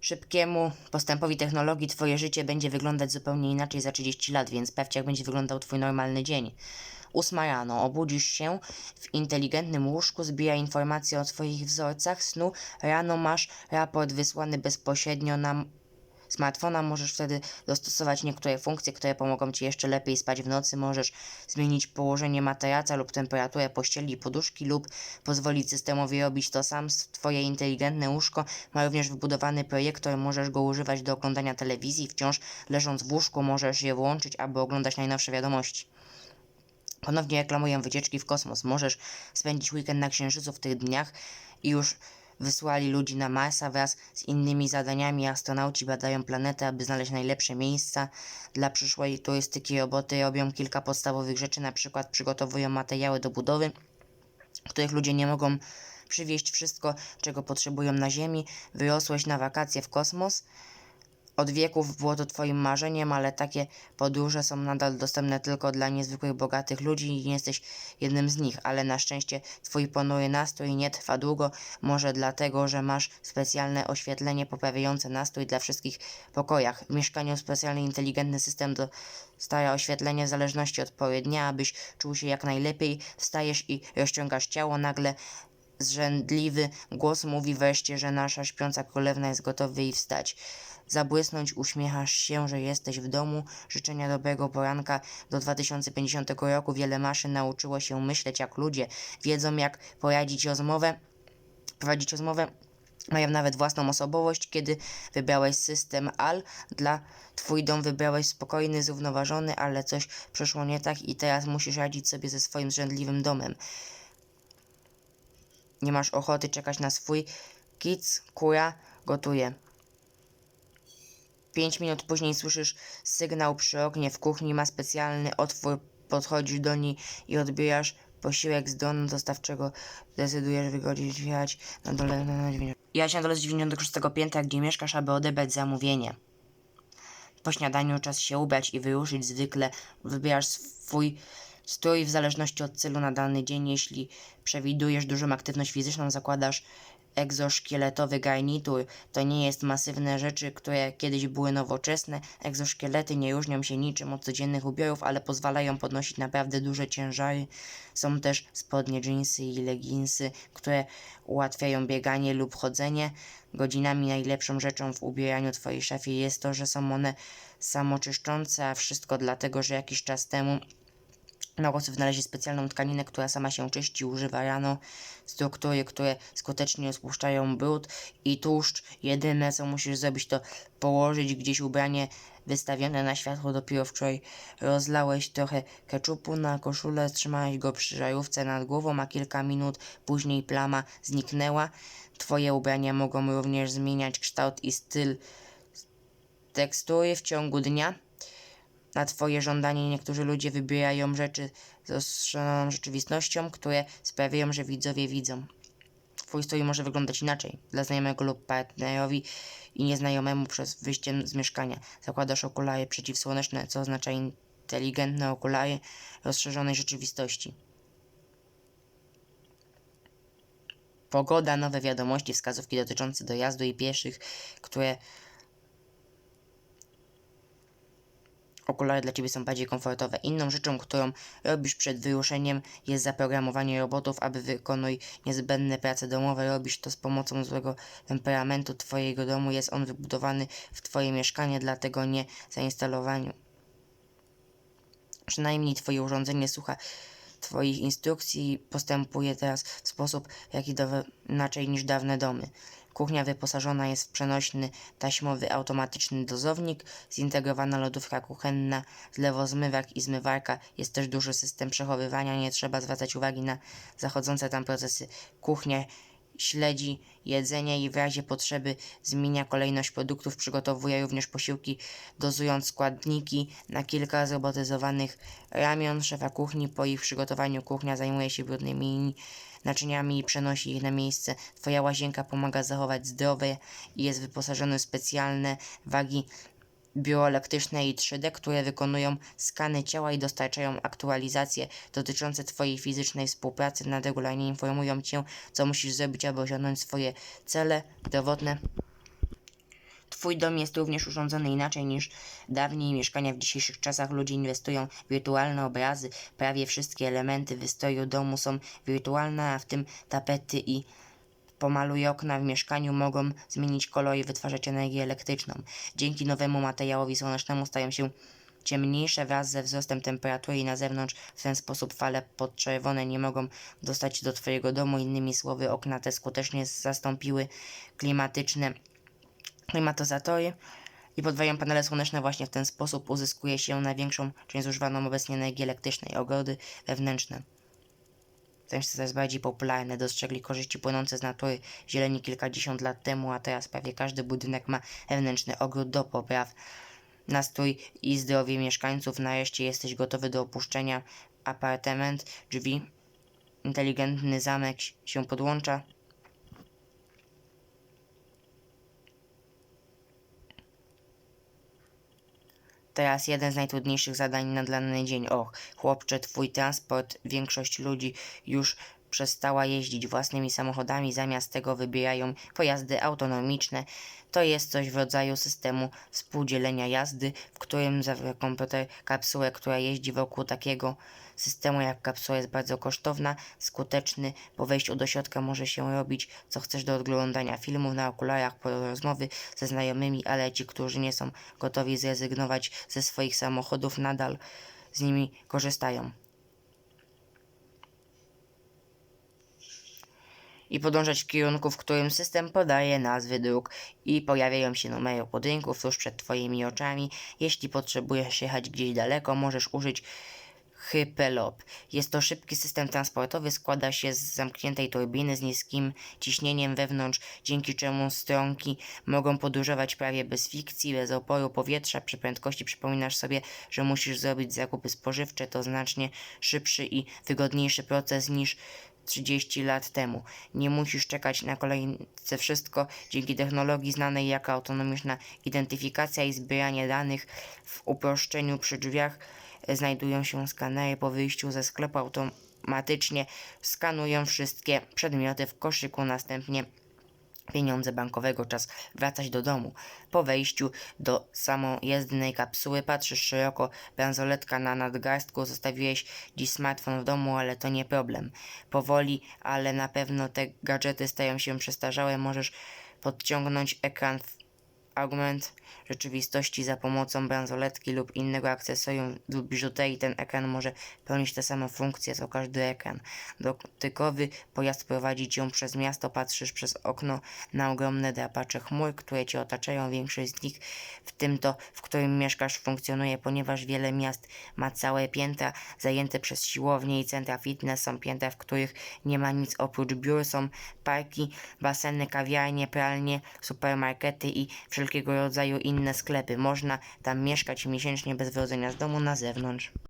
szybkiemu postępowi technologii twoje życie będzie wyglądać zupełnie inaczej za 30 lat, więc sprawdź jak będzie wyglądał twój normalny dzień. Ósma rano. Obudzisz się w inteligentnym łóżku, zbija informacje o twoich wzorcach snu. Rano masz raport wysłany bezpośrednio na smartfona. Możesz wtedy dostosować niektóre funkcje, które pomogą ci jeszcze lepiej spać w nocy. Możesz zmienić położenie materaca lub temperaturę pościeli i poduszki lub pozwolić systemowi robić to sam. Twoje inteligentne łóżko ma również wybudowany projektor. Możesz go używać do oglądania telewizji. Wciąż leżąc w łóżku możesz je włączyć, aby oglądać najnowsze wiadomości. Ponownie reklamuję wycieczki w kosmos. Możesz spędzić weekend na Księżycu w tych dniach i już wysłali ludzi na Marsa wraz z innymi zadaniami. Astronauci badają planetę, aby znaleźć najlepsze miejsca dla przyszłej turystyki. Roboty robią kilka podstawowych rzeczy, na przykład przygotowują materiały do budowy, których ludzie nie mogą przywieźć wszystko, czego potrzebują na Ziemi. Wyrosłeś na wakacje w kosmos. Od wieków było to twoim marzeniem, ale takie podróże są nadal dostępne tylko dla niezwykłych bogatych ludzi i nie jesteś jednym z nich, ale na szczęście twój ponury nastrój nie trwa długo, może dlatego, że masz specjalne oświetlenie poprawiające nastrój dla wszystkich pokojach. W mieszkaniu specjalny inteligentny system dostaje oświetlenie w zależności od pory dnia, abyś czuł się jak najlepiej. Wstajesz i rozciągasz ciało, nagle zrzędliwy głos mówi wreszcie, że nasza śpiąca królewna jest gotowa i wstać. Zabłysnąć uśmiechasz się, że jesteś w domu. Życzenia dobrego poranka. Do 2050 roku wiele maszyn nauczyło się myśleć jak ludzie. Wiedzą jak poradzić rozmowę, prowadzić rozmowę. Mają nawet własną osobowość. Kiedy wybrałeś system AL, dla twój dom wybrałeś spokojny, zrównoważony, ale coś przeszło nie tak i teraz musisz radzić sobie ze swoim zrzędliwym domem. Nie masz ochoty czekać na swój kic, kura gotuje. Pięć minut później słyszysz sygnał przy oknie w kuchni, ma specjalny otwór, podchodzisz do niej i odbierasz posiłek z donu dostawczego. Decydujesz wygodzić wjechać na dole na dźwignię. Ja się na dole z 96 piętra, gdzie mieszkasz, aby odebrać zamówienie. Po śniadaniu czas się ubrać i wyruszyć. Zwykle wybierasz swój strój w zależności od celu na dany dzień. Jeśli przewidujesz dużą aktywność fizyczną, zakładasz egzoszkieletowy garnitur. To nie jest masywne rzeczy, które kiedyś były nowoczesne. Egzoszkielety nie różnią się niczym od codziennych ubiorów, ale pozwalają podnosić naprawdę duże ciężary. Są też spodnie, dżinsy i leginsy, które ułatwiają bieganie lub chodzenie. Godzinami najlepszą rzeczą w ubieraniu twojej szafie jest to, że są one samoczyszczące, a wszystko dlatego, że jakiś czas temu Naukowcy wynaleźli specjalną tkaninę, która sama się czyści, używa rano struktury, które skutecznie rozpuszczają brud i tłuszcz. Jedyne co musisz zrobić to położyć gdzieś ubranie wystawione na światło. Dopiero wczoraj rozlałeś trochę keczupu na koszulę, trzymałeś go przy żarówce nad głową, a kilka minut później plama zniknęła. Twoje ubrania mogą również zmieniać kształt i styl tekstury w ciągu dnia na Twoje żądanie niektórzy ludzie wybierają rzeczy z rozszerzoną rzeczywistością, które sprawiają, że widzowie widzą. Twój strój może wyglądać inaczej dla znajomego lub partnerowi i nieznajomemu przez wyjście z mieszkania. Zakładasz okulary przeciwsłoneczne, co oznacza inteligentne okulary rozszerzonej rzeczywistości. Pogoda, nowe wiadomości, wskazówki dotyczące dojazdu i pieszych, które Okulary dla Ciebie są bardziej komfortowe. Inną rzeczą, którą robisz przed wyruszeniem jest zaprogramowanie robotów, aby wykonuj niezbędne prace domowe. Robisz to z pomocą złego temperamentu Twojego domu. Jest on wybudowany w Twoje mieszkanie, dlatego nie zainstalowaniu. Przynajmniej Twoje urządzenie słucha Twoich instrukcji i postępuje teraz w sposób, jaki inaczej niż dawne domy. Kuchnia wyposażona jest w przenośny, taśmowy, automatyczny dozownik, zintegrowana lodówka kuchenna, zlewozmywak i zmywarka. Jest też duży system przechowywania, nie trzeba zwracać uwagi na zachodzące tam procesy. Kuchnia śledzi jedzenie i w razie potrzeby zmienia kolejność produktów, przygotowuje również posiłki, dozując składniki na kilka zrobotyzowanych ramion szefa kuchni. Po ich przygotowaniu kuchnia zajmuje się brudnymi naczyniami i przenosi ich na miejsce. Twoja łazienka pomaga zachować zdrowe i jest wyposażona w specjalne wagi bioelektryczne i 3D, które wykonują skany ciała i dostarczają aktualizacje dotyczące Twojej fizycznej współpracy. Nadregularnie informują Cię, co musisz zrobić, aby osiągnąć swoje cele zdrowotne. Twój dom jest również urządzony inaczej niż dawniej mieszkania w dzisiejszych czasach. Ludzie inwestują w wirtualne obrazy. Prawie wszystkie elementy wystroju domu są wirtualne, a w tym tapety i pomaluj okna w mieszkaniu mogą zmienić kolor i wytwarzać energię elektryczną. Dzięki nowemu materiałowi słonecznemu stają się ciemniejsze wraz ze wzrostem temperatury na zewnątrz. W ten sposób fale podczerwone nie mogą dostać do Twojego domu. Innymi słowy, okna te skutecznie zastąpiły klimatyczne klimatyzatory i podwajają panele słoneczne. Właśnie w ten sposób uzyskuje się największą część zużywaną obecnie energii elektrycznej. Ogrody wewnętrzne. Ten coraz bardziej popularny. Dostrzegli korzyści płynące z natury zieleni kilkadziesiąt lat temu, a teraz prawie każdy budynek ma wewnętrzny ogród do popraw. Nastrój i zdrowie mieszkańców. Nareszcie jesteś gotowy do opuszczenia apartament. Drzwi. Inteligentny zamek się podłącza. Teraz jeden z najtrudniejszych zadań na dany dzień. Och, chłopcze, twój transport. Większość ludzi już przestała jeździć własnymi samochodami, zamiast tego wybierają pojazdy autonomiczne. To jest coś w rodzaju systemu współdzielenia jazdy, w którym zawiera komputer kapsułę, która jeździ wokół takiego systemu jak kapsuła jest bardzo kosztowna, skuteczny. Po wejściu do środka może się robić co chcesz do oglądania filmów na okularach, po rozmowy ze znajomymi, ale ci, którzy nie są gotowi zrezygnować ze swoich samochodów, nadal z nimi korzystają. I podążać w kierunku, w którym system podaje nazwy dróg i pojawiają się numery budynków tuż przed Twoimi oczami. Jeśli potrzebujesz jechać gdzieś daleko, możesz użyć Hypelop. Jest to szybki system transportowy, składa się z zamkniętej turbiny z niskim ciśnieniem wewnątrz, dzięki czemu stronki mogą podróżować prawie bez fikcji, bez oporu powietrza. Przy prędkości przypominasz sobie, że musisz zrobić zakupy spożywcze, to znacznie szybszy i wygodniejszy proces niż 30 lat temu. Nie musisz czekać na kolejce wszystko dzięki technologii znanej jako autonomiczna identyfikacja i zbieranie danych w uproszczeniu przy drzwiach e, znajdują się skanery po wyjściu ze sklepu automatycznie skanują wszystkie przedmioty w koszyku następnie pieniądze bankowego, czas wracać do domu. Po wejściu do samojezdnej kapsuły patrzysz szeroko, bransoletka na nadgarstku, zostawiłeś dziś smartfon w domu, ale to nie problem. Powoli, ale na pewno te gadżety stają się przestarzałe, możesz podciągnąć ekran augment rzeczywistości za pomocą bransoletki lub innego akcesorium lub biżuterii. Ten ekran może pełnić te same funkcje co każdy ekran. Dotykowy pojazd prowadzi cię przez miasto, patrzysz przez okno na ogromne drapacze chmur, które cię otaczają. Większość z nich, w tym to, w którym mieszkasz, funkcjonuje, ponieważ wiele miast ma całe piętra zajęte przez siłownie i centra fitness. Są piętra, w których nie ma nic oprócz biur, są parki, baseny, kawiarnie, pralnie, supermarkety i wszelkiego rodzaju inne sklepy. Można tam mieszkać miesięcznie bez wychodzenia z domu na zewnątrz.